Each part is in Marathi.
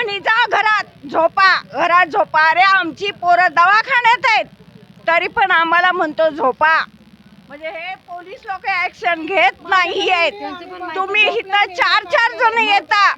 आम्हाला जा घरात झोपा घरात झोपा. अरे आमची पोरं दवाखान्यात आहेत. तरी पण आम्हाला म्हणतो झोपा. म्हणजे हे पोलीस लोक ऍक्शन घेत नाही आहेत तुम्ही इथं चार चार जण येता.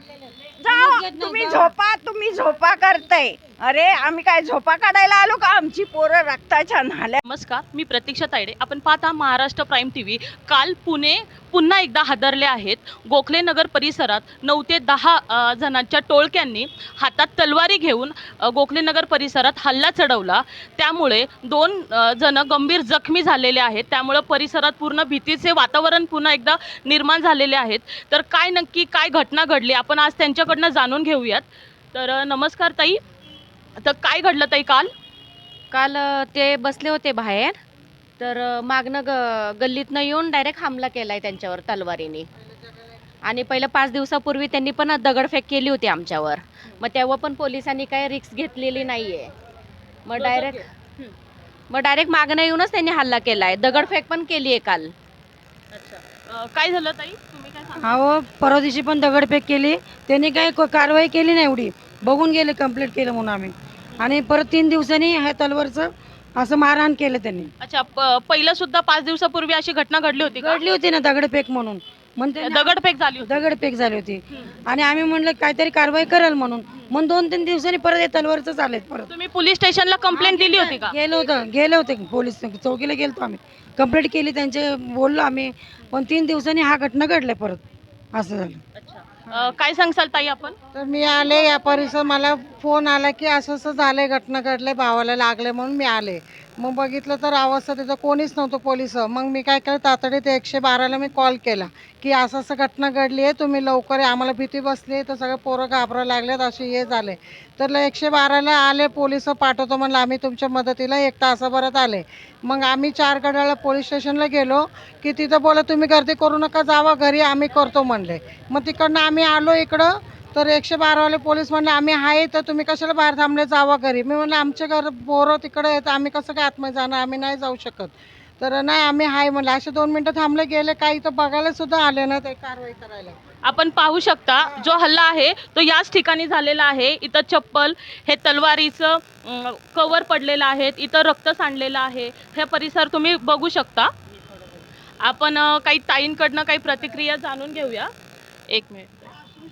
जा तुम्ही झोपा तुम्ही झोपा करताय. अरे आम्ही काय झोपा काढायला आलो का? आमची पोरं रक्ताच्या नाल्या नमस्कार मी प्रतीक्षा तायडे. आपण पाहता महाराष्ट्र प्राईम टी व्ही. काल पुणे पुन्हा एकदा हादरले आहेत. गोखले नगर परिसरात नऊ ते दहा अ, जणांच्या टोळक्यांनी हातात तलवारी घेऊन अ, गोखले नगर परिसरात हल्ला चढवला. त्यामुळे दोन अ, जण गंभीर जखमी झालेले आहेत. त्यामुळं परिसरात पूर्ण भीतीचे वातावरण पुन्हा एकदा निर्माण झालेले आहेत. तर काय नक्की काय घटना घडली? आपण आज त्यांच्याकडनं जाणून घेऊयात. तर अ, नमस्कार ताई. तर काय घडलं ताई काल? काल अ, ते बसले होते बाहेर. तर अ, मागनं ग गल्लीतनं येऊन डायरेक्ट हमला केलाय त्यांच्यावर तलवारीने. आणि पहिलं पाच दिवसापूर्वी त्यांनी पण दगडफेक केली होती आमच्यावर. मग तेव्हा पण पोलिसांनी काही रिक्स घेतलेली नाहीये. मग डायरेक्ट मग डायरेक्ट मागणं येऊनच त्यांनी हल्ला केलाय. दगडफेक पण केली. आहे काल अ, काय झालं ताई? तुम्ही काय सांगा अहो परवा दिवशी पण दगडफेक केली. त्यांनी काही को- कारवाई केली नाही एवढी. बघून गेले कंप्लीट केलं म्हणून आम्ही. आणि परत तीन दिवसांनी ह्या तलवारचं असं मारहाण केलं त्यांनी. अच्छा प- पहिलं सुद्धा पाच दिवसापूर्वी अशी घटना घडली होती का? घडली होती ना दगडफेक म्हणून. त्यांनी दगडफेक झाली होती. दगडफेक झाली होती. आणि आम्ही म्हणलं काहीतरी कारवाई करेल म्हणून. मग दोन तीन दिवसांनी परत हे तलवारचं चालेल परत. तुम्ही पोलीस स्टेशनला कंप्लेंट दिली होती का? गेलो होतं गेलो होते पोलीस चौकीला गेलतो आम्ही. कंप्लीट केली त्यांचे बोललो आम्ही. पण तीन दिवसांनी हा घटना घडल्या परत. असं झालं. अ, काय सांगसाल ताई आपण? तर मी आले या परिसर मला फोन आला की असं असं झालंय घटना घडले भावाला लागले म्हणून मी आले. मग बघितलं तर अवस्था तिथं कोणीच नव्हतं पोलीस मग मी काय केलं तातडीत एकशे बाराला मी कॉल केला की असं असं घटना घडली आहे तुम्ही लवकर या. आम्हाला भीती बसली आहे तर सगळे पोरं घाबरायला लागलेत असे हे झाले. तर एकशे बाराला आले पोलीस पाठवतो म्हणलं आम्ही तुमच्या मदतीला एक तासाभरात आले. मग आम्ही चार गडाला पोलीस स्टेशनला गेलो की तिथं बोला तुम्ही गर्दी करू नका जावा घरी आम्ही करतो म्हणले. मग तिकडनं आम्ही आलो इकडं तर एकशे बारावाले पोलीस म्हणले आम्ही आहे तर तुम्ही कशाला बाहेर थांबले? जावा घरी. मी म्हणलं आमचे घर पोरं तिकडे आहेत आम्ही कसं काय आतमध्ये जाणार? आम्ही नाही जाऊ शकत. तर नाही आम्ही आहे म्हणलं असे दोन मिनटं थांबले गेले काही तर बघायला सुद्धा आले ना ते कारवाई करायला. आपण पाहू शकता जो हल्ला आहे तो याच ठिकाणी झालेला आहे. इथं चप्पल हे तलवारीचं कवर पडलेलं आहे इथं रक्त सांडलेलं आहे. हे परिसर तुम्ही बघू शकता. आपण काही ताईंकडनं काही प्रतिक्रिया जाणून घेऊया. एक मिनिट.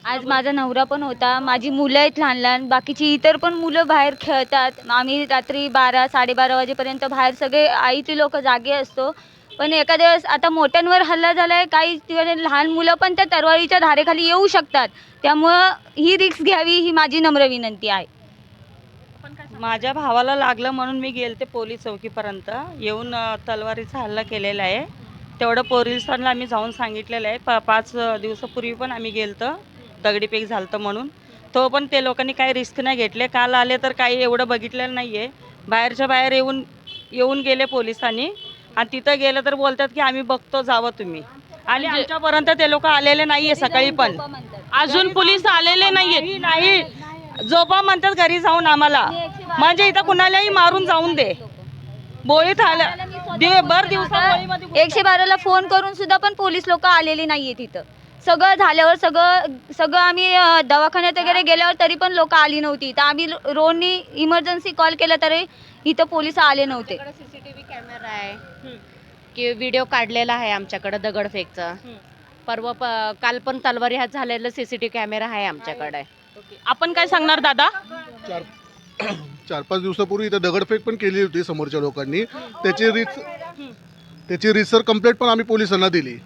आज माझा नवरा पण होता. माझी मुलं आहेत लहान लहान. बाकीची इतर पण मुलं बाहेर खेळतात. आम्ही रात्री बारा साडेबारा वाजेपर्यंत बाहेर सगळे आईचे लोक जागे असतो. पण एखाद्या वेळेस आता मोठ्यांवर हल्ला झाला आहे काही ठिकाणी लहान मुलं पण त्या तरवारीच्या धारेखाली येऊ शकतात. त्यामुळं ही रिक्स घ्यावी ही माझी नम्र विनंती आहे. माझ्या भावाला लागलं म्हणून मी गेलते पोलीस चौकीपर्यंत. येऊन अ, तलवारीचा हल्ला केलेला आहे. तेवढं पोलिसांना आम्ही जाऊन सांगितलेलं आहे. प पाच दिवसापूर्वी पण आम्ही गेलतं. दगडीपेक झालतं म्हणून. तो पण ते लोकांनी काही रिस्क नाही घेतले. काल आले तर काही एवढं बघितलेलं नाही आहे बाहेरच्या बाहेर येऊन येऊन गेले पोलिसांनी. आणि तिथं गेलं तर बोलतात की आम्ही बघतो जावं तुम्ही. आणि म्हणजे- आमच्यापर्यंत ते लोक आलेले नाही आहे सकाळी पण. अजून पोलीस आलेले नाहीयेत. नाही जोपा म्हणतात घरी जाऊन आम्हाला. म्हणजे इथं कुणालाही मारून जाऊन दे. बोळीत आलं दे भर दिवसामध्ये एकशे बाराला फोन करून सुद्धा पण पोलीस लोक आलेली नाहीये तिथं सगळं झाल्यावर सगळं सगळं आम्ही अं, दवाखान्यात वगैरे गेल्यावर तरी पण लोक आली नव्हती. तर आम्ही रोडनी इमर्जन्सी कॉल केला तरी इथं पोलीस आले नव्हते. सीसीटीव्ही कॅमेरा आहे. की व्हिडिओ काढलेला आहे आमच्याकडे दगडफेकचा परवा प- काल पण तलवारी हात झालेला सीसीटीव्ही कॅमेरा आहे आमच्याकडे. आपण काय सांगणार दादा? चार चार पाच दिवसापूर्वी इथं दगडफेक पण केली होती समोरच्या लोकांनी. त्याची रिस त्याची रिसर कंप्लेंट पण आम्ही पोलिसांना दिली.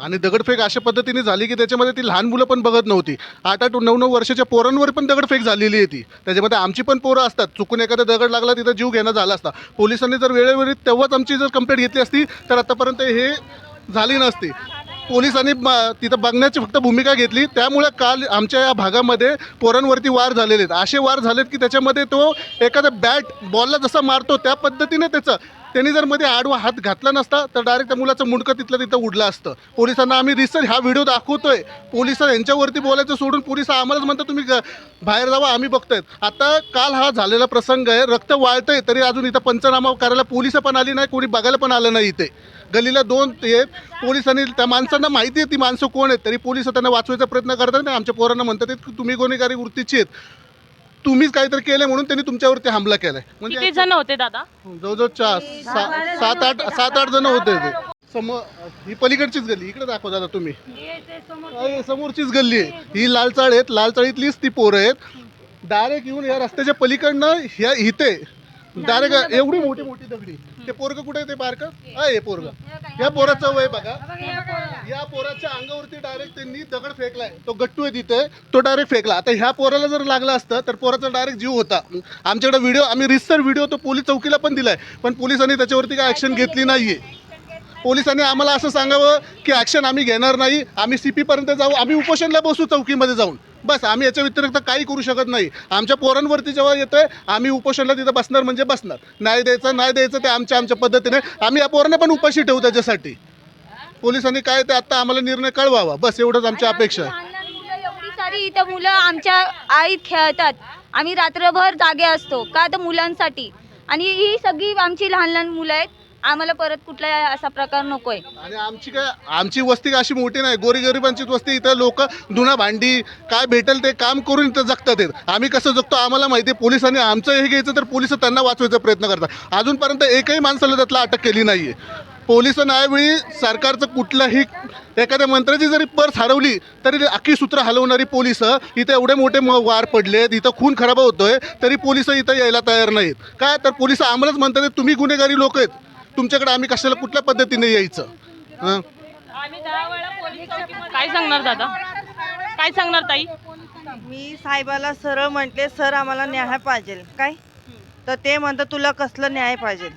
आणि दगडफेक अशा पद्धतीने झाली की त्याच्यामध्ये ती लहान मुलं पण बघत नव्हती. आठ आठ नऊ नऊ वर्षाच्या पोरांवर पण दगडफेक झालेली आहे ती. त्याच्यामध्ये आमची पण पोरं असतात. चुकून एखादा दगड लागला तिथं जीव घेणं झाला असता. पोलिसांनी जर वेळेवर तेव्हाच आमची जर कंप्लेंट घेतली असती तर आतापर्यंत हे झाली नसती. पोलिसांनी ब- तिथं बघण्याची फक्त भूमिका घेतली. त्यामुळे काल आमच्या या भागामध्ये पोरांवरती वार झालेले आहेत. असे वार झालेत की त्याच्यामध्ये तो एखादा बॅट बॉलला जसा मारतो त्या पद्धतीने त्याचं त्यांनी जर मध्ये आडवा हात घातला नसता तर डायरेक्ट त्या मुलाचं मुंडकं तिथलं तिथं उडलं असतं. पोलिसांना आम्ही रिसर हा व्हिडिओ दाखवतोय. पोलीस यांच्यावरती बोलायचं सोडून पोलीस आम्हालाच म्हणतात तुम्ही ग- बाहेर जावा आम्ही बघतोय. आता काल हा झालेला प्रसंग आहे. रक्त वाळतंय तरी अजून इथं पंचनामा करायला पोलीस पण आली नाही कोणी बघायला पण आलं नाही इथे. गलीला दोन ते आहेत पोलिसांनी त्या माणसांना माहिती आहे ती माणसं कोण आहेत तरी पोलीस त्यांना वाचवायचा प्रयत्न करतात आणि आमच्या पोरांना म्हणतात की तुम्ही गुन्हेगारी वृत्तीची आहेत. तुम्हीच काहीतरी केलं म्हणून त्यांनी तुमच्यावरती हमला केलाय. किती म्हणजे जण होते दादा? जवळजवळ चार सा- सात आठ सात आठ जण होते ते. समोर ही पलीकडचीच गल्ली. इकडे दाखवा दादा तुम्ही. अय, समोरचीच गल्ली आहे. ही लालचाळ आहेत. लालचाळीतलीच ती पोरं आहेत. डायरेक्ट येऊन या रस्त्याच्या पलीकडनं ह्या इथे डायरेक्ट एवढी मोठी मोठी दगडी. ते पोरग कुठे ते बारक? आहे पोरग. या पोराचं वय बघा. या पोराच्या अंगावरती डायरेक्ट त्यांनी दगड फेकलाय. तो गट्टू आहे तिथे तो डायरेक्ट फेकला. आता ह्या पोराला जर लागला असतं तर पोराचा डायरेक्ट जीव होता. आमच्याकडे व्हिडिओ आम्ही रिसर व्हिडिओ तो पोलीस चौकीला पण दिलाय. पण पोलिसांनी त्याच्यावरती काय ॲक्शन घेतली नाहीये. पोलिसांनी आम्हाला असं सांगावं की ॲक्शन आम्ही घेणार नाही. आम्ही सी पीपर्यंत जाऊ. आम्ही उपोषणला बसू चौकीमध्ये जाऊन. बस आम्ही याच्या व्यतिरिक्त काही करू शकत नाही. आमच्या पोरांवरती जेव्हा येतोय आम्ही उपोषणला तिथं बसणार म्हणजे बसणार. नाही द्यायचं नाही द्यायचं ते आमच्या आमच्या पद्धतीने. आम्ही या पोरांना पण उपाशी ठेवू त्याच्यासाठी. पोलिसांनी काय ते आता आम्हाला निर्णय कळवावा. बस एवढंच आमची अपेक्षा आहे. एवढी सारी इथं मुलं आमच्या आईत खेळतात. आम्ही रात्रभर जागे असतो का तर मुलांसाठी. आणि ही सगळी आमची लहान लहान मुलं आहेत. आम्हाला परत कुठला असा प्रकार नकोय. आणि आमची काय आमची वस्ती काय अशी मोठी नाही गोरीगरिबांची वस्ती इथं लोक धुणं भांडी काय भेटेल ते काम करून इथं जगतात आहेत. आम्ही कसं जगतो आम्हाला माहिती आहे पोलिसांनी आमचं हे घ्यायचं तर पोलीस त्यांना वाचवायचा प्रयत्न करतात. अजूनपर्यंत एकही माणसाला त्यातला अटक केली नाही आहे पोलीस यावेळी सरकारचं कुठलंही एखाद्या मंत्र्याची जरी पर्स हरवली तरी अख्खी सूत्र हलवणारी पोलीस इथं एवढे मोठे म- वार पडलेत इथं खून खराब होतोय तरी पोलीस इथं यायला तयार नाहीत. काय तर पोलीस आम्हालाच म्हणतात तुम्ही गुन्हेगारी लोक आहेत. तुमच्याकडे आम्ही कशाला कुठल्या पद्धतीने यायचं? हं? काय सांगणार दादा? काय सांगणार ताई? मी साहेबाला सरळ म्हटले सर आम्हाला न्याय पाहिजे. काय? तर ते म्हणतं तुला कसलं न्याय पाहिजे?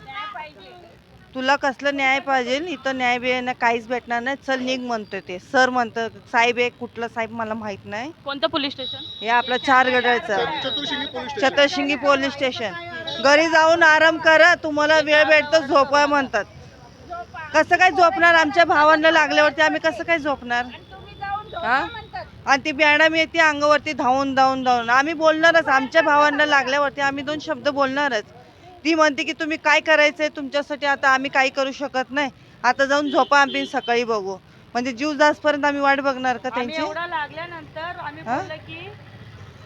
तुला कसलं न्याय पाहिजे? इथं न्याय बी ना काहीच भेटणार नाही. चल निघ म्हणतोय ते. सर म्हणतं साहेब आहे कुठलं साहेब मला माहीत नाही. कोणतं पोलीस स्टेशन? हे आपलं चार गडाचं Chaturshringi police station. Chaturshringi police station. घरी जाऊन आराम करा तुम्हाला वेळ भेटतो झोपा म्हणतात. कसं काय झोपणार? आमच्या भावांना लागल्यावरती आम्ही कसं काय झोपणार? हा? आणि ती मॅडम येते अंगावरती धावून धावून धावून. आम्ही बोलणारच. आमच्या भावांना लागल्यावरती आम्ही दोन शब्द बोलणारच. ती म्हणते की तुम्ही काय करायचंय? तुमच्यासाठी आता आम्ही काही करू शकत नाही. आता जाऊन झोपा आम्ही सकाळी बघू. म्हणजे जीव जासपर्यंत आम्ही वाट बघणार का त्यांची? लागल्यानंतर आम्ही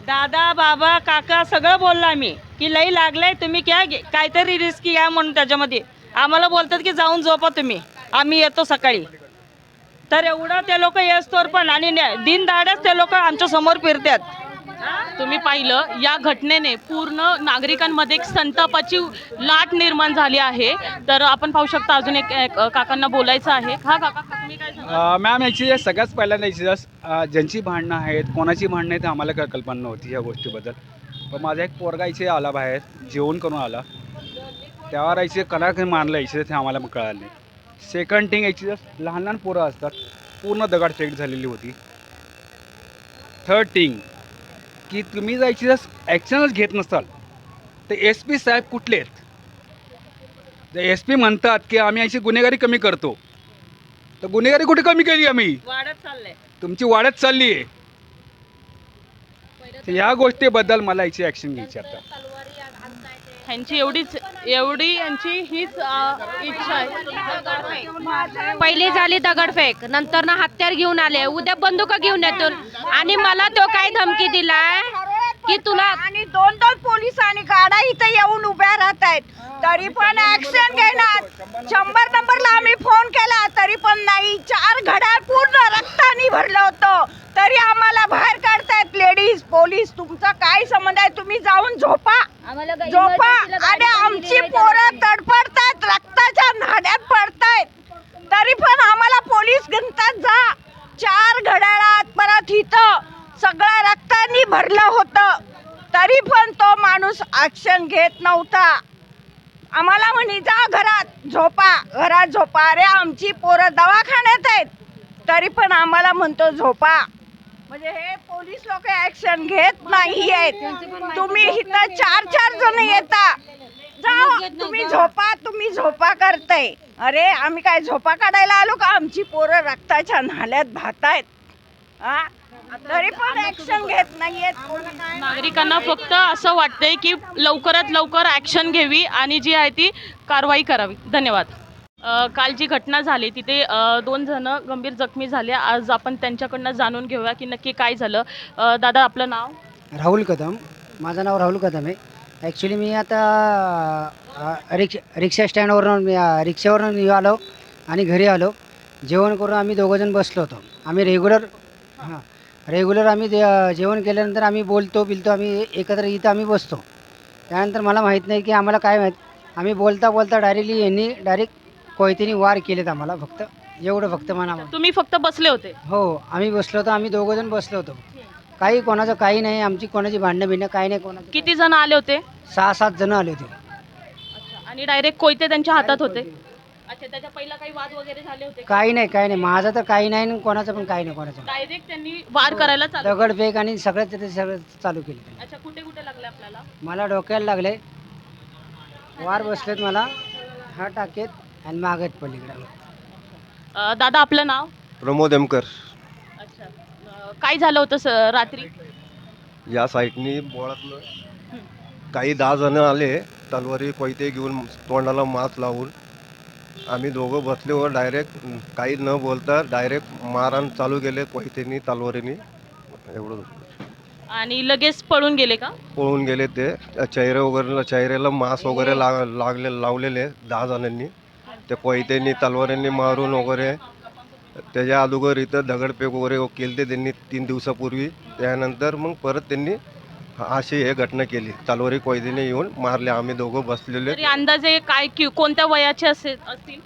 दादा बाबा काका सगळं बोललो आम्ही की लई लागलंय तुम्ही क्या काहीतरी रिस्क घ्या म्हणून त्याच्यामध्ये. आम्हाला बोलतात की जाऊन झोपा तुम्ही. आम्ही येतो सकाळी. तर एवढं ते लोक येस्तोर पण आणि दिन दाड्याच ते लोक आमच्यासमोर फिरतात. तुम्ही पाहिलं या घटनेने पूर्ण नागरिकांमध्ये एक संतापाची लाट निर्माण झाली आहे. तर आपण पाहू शकता अजून एक एक, काकांना बोलायचं आहे. हा काका तुम्ही काय मॅम याची सगळ्यात पहिल्यांदा याची जस ज्यांची भांडणं आहेत कोणाची भांडणं आहेत आम्हाला काय कल्पना नव्हती या गोष्टीबद्दल. पण माझा एक पोरगा इथे आला बाहेर जेवण करून आला. त्यावर याचे कलाकार मानलं याचे ते आम्हाला मग कळालं नाही. सेकंड थिंग याची जस्ट लहान लहान पोरं असतात पूर्ण दगडफेक झालेली होती. थर्ड थिंग की तुम्ही जायची जस्ट ॲक्शनच घेत नसाल तर एस पी साहेब कुठले आहेत? एस पी म्हणतात की आम्ही याची गुन्हेगारी कमी करतो. तर गुन्हेगारी कुठे कमी केली आम्ही? वाढत चाललंय. तुमची वाढत चालली आहे तर या गोष्टीबद्दल मला याची ॲक्शन घ्यायची आता. ह्यांची एवढीच एवढी यांची हीच इच्छा आहे. पहिली झाली दगडफेक नंतर ना हत्यार घेऊन आले. उद्या बंदुका घेऊन येतो आणि मला तो काय धमकी दिलाय? की तुला आणि दोन दोन पोलीस आणि गाड्या इथे येऊन उभ्या राहत आहेत. तरी पण ऍक्शन घेणार. शंभर नंबरला आम्ही फोन केला तरी पण नाही. चार घड्याळ पूर्ण रक्तानी भरलं होतं. तरी आम्हाला बाहेर काढतायत लेडीज पोलीस तुमचा काय संबंध आहे? तुम्ही जाऊन झोपा. झोपा. आणि आमची पोरं. तडफडतायत रक्ताच्या नाड्यात पडतायत. तरी पण आम्हाला पोलीस गणतात जा. चार घड्याळात परत इथं. सगळं रक्तानी भरलं होतं. तरी पण तो माणूस ऍक्शन घेत नव्हता. आम्हाला म्हणी जा घरात झोपा. घरात झोपा. अरे आमची पोरं दवाखान्यात आहेत. तरी पण आम्हाला म्हणतो झोपा. म्हणजे हे पोलीस लोक ऍक्शन घेत नाही आहेत तुम्ही इथं चार चार जण येता. जा तुम्ही झोपा तुम्ही झोपा करताय. अरे आम्ही काय झोपा काढायला आलो का? आमची पोरं रक्ताच्या नाल्यात भातायत. हा? तरी पण ऍक्शन घेत नाहीयेत नागरिकांना फक्त असं वाटतंय की लवकरात लवकर ॲक्शन घ्यावी आणि जी आहे ती कारवाई करावी. धन्यवाद. अ, काल जी घटना झाली तिथे अ, दोन जण गंभीर जखमी झाले. आज आपण त्यांच्याकडनं जाणून घेऊया की नक्की काय झालं. अ, दादा आपलं नाव? राहुल कदम. माझं नाव राहुल कदम आहे. ॲक्च्युली मी आता अ, रिक्ष रिक्षा स्टँडवरून मी अ, रिक्षावरून निघालो आणि घरी आलो. जेवण करून आम्ही दोघंजण बसलो होतो. आम्ही रेग्युलर हां रेग्युलर आम्ही जे- जेवण केल्यानंतर आम्ही बोलतो बिलतो आम्ही एकत्र इथं आम्ही बसतो. त्यानंतर मला माहीत नाही की आम्हाला काय माहीत. आम्ही बोलता बोलता डायरेक्टली यांनी डायरेक्ट कोयतीने वार केलेत आम्हाला फक्त एवढं फक्त म्हणा तुम्ही फक्त बसले होते? हो आम्ही बसलो होतो आम्ही दोघंजण बसलो होतो. काही कोणाचं काही नाही आमची कोणाची भांडणं बिणणं काही नाही कोणाचं किती जण आले होते? सहा सात जण आले होते. आणि डायरेक्ट कोयते त्यांच्या हातात होते? अच्छा त्याच्या पहिला काही वाद वगैरे झाले होते काही नाही काही नाही. माझं तर काही नाही आणि कोणाचं पण काही नाही कोणाचं डायरेक्ट त्यांनी वार करायला चालू दगडफेक आणि सगळं ते सगळं चालू केलं. अच्छा कुठे कुठे लागले आपल्याला? मला डोक्याला लागले. वार बसलेत मला. हा टाकेत. आणि मागत पलीकडे. अ, दादा आपलं नाव? प्रमोद एमकर. अच्छा. अ, काय झालं होतं स- रात्री? या साईडनी बोळातलं काही दहा जण आले तलवारी कोयते घेऊन तोंडाला मास्क लावून. आम्ही दोघं बसल्यावर डायरेक्ट काही न बोलता डायरेक्ट मारहाण चालू केले कोयतेनी तलवारीनी. एवढं आणि लगेच पळून गेले का? पळून गेले ते. चेहरे वगैरे चेहऱ्याला मास्क वगैरे लाग लागले लावलेले दहा जणांनी. ते कोयत्यांनी तलवारींनी मारून वगैरे त्याच्या अगोदर इथं दगडफेक वगैरे केली ते त्यांनी तीन दिवसापूर्वी. त्यानंतर मग परत त्यांनी अशी हे घटना केली. तलवारी कोयतीने येऊन मारले. आम्ही दोघं बसलेले. तरी अंदाजे काय कि- कोणत्या वयाचे असेल असतील?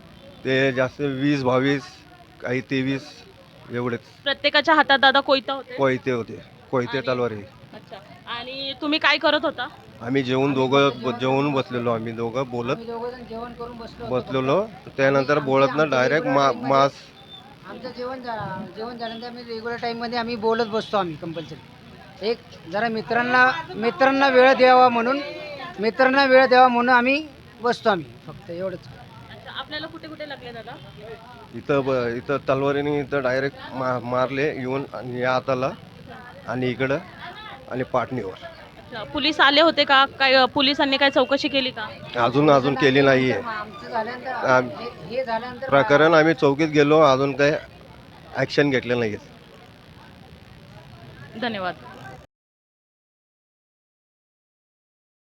ते जास्त वीस बावीस काही तेवीस एवढेच. प्रत्येकाच्या हातात दादा कोयता होते. कोयते होते. कोयते आणि- तलवारी. आणि तुम्ही काय करत होता? आम्ही जेवून दोघं जेवून बसलेलो आम्ही दोघं बोलत आम्ही दोघंजण जेवण करून बसलो होतो. बसलेलो. त्यानंतर बोलत ना डायरेक्ट मा मास आमचं जेवण जेवण झाल्यानंतर आम्ही रेग्युलर टाईममध्ये आम्ही बोलत बसतो आम्ही कंपल्सरी एक जरा मित्रांना मित्रांना वेळ द्यावा म्हणून मित्रांना वेळ द्यावा म्हणून आम्ही बसतो आम्ही फक्त एवढंच. आपल्याला कुठे कुठे लागले दादा? इथं ब इथं तलवारीने इथं डायरेक्ट मा मारले येऊन आणि या हाताला आणि इकडं. आणि पाटणीवर. अच्छा पोलीस आले होते का? काय पोलिसांनी काय चौकशी केली का? अजून अजून केली नाही आहे प्रकरण आम्ही चौकीत गेलो अजून काही ॲक्शन घेतलं नाही आहे धन्यवाद.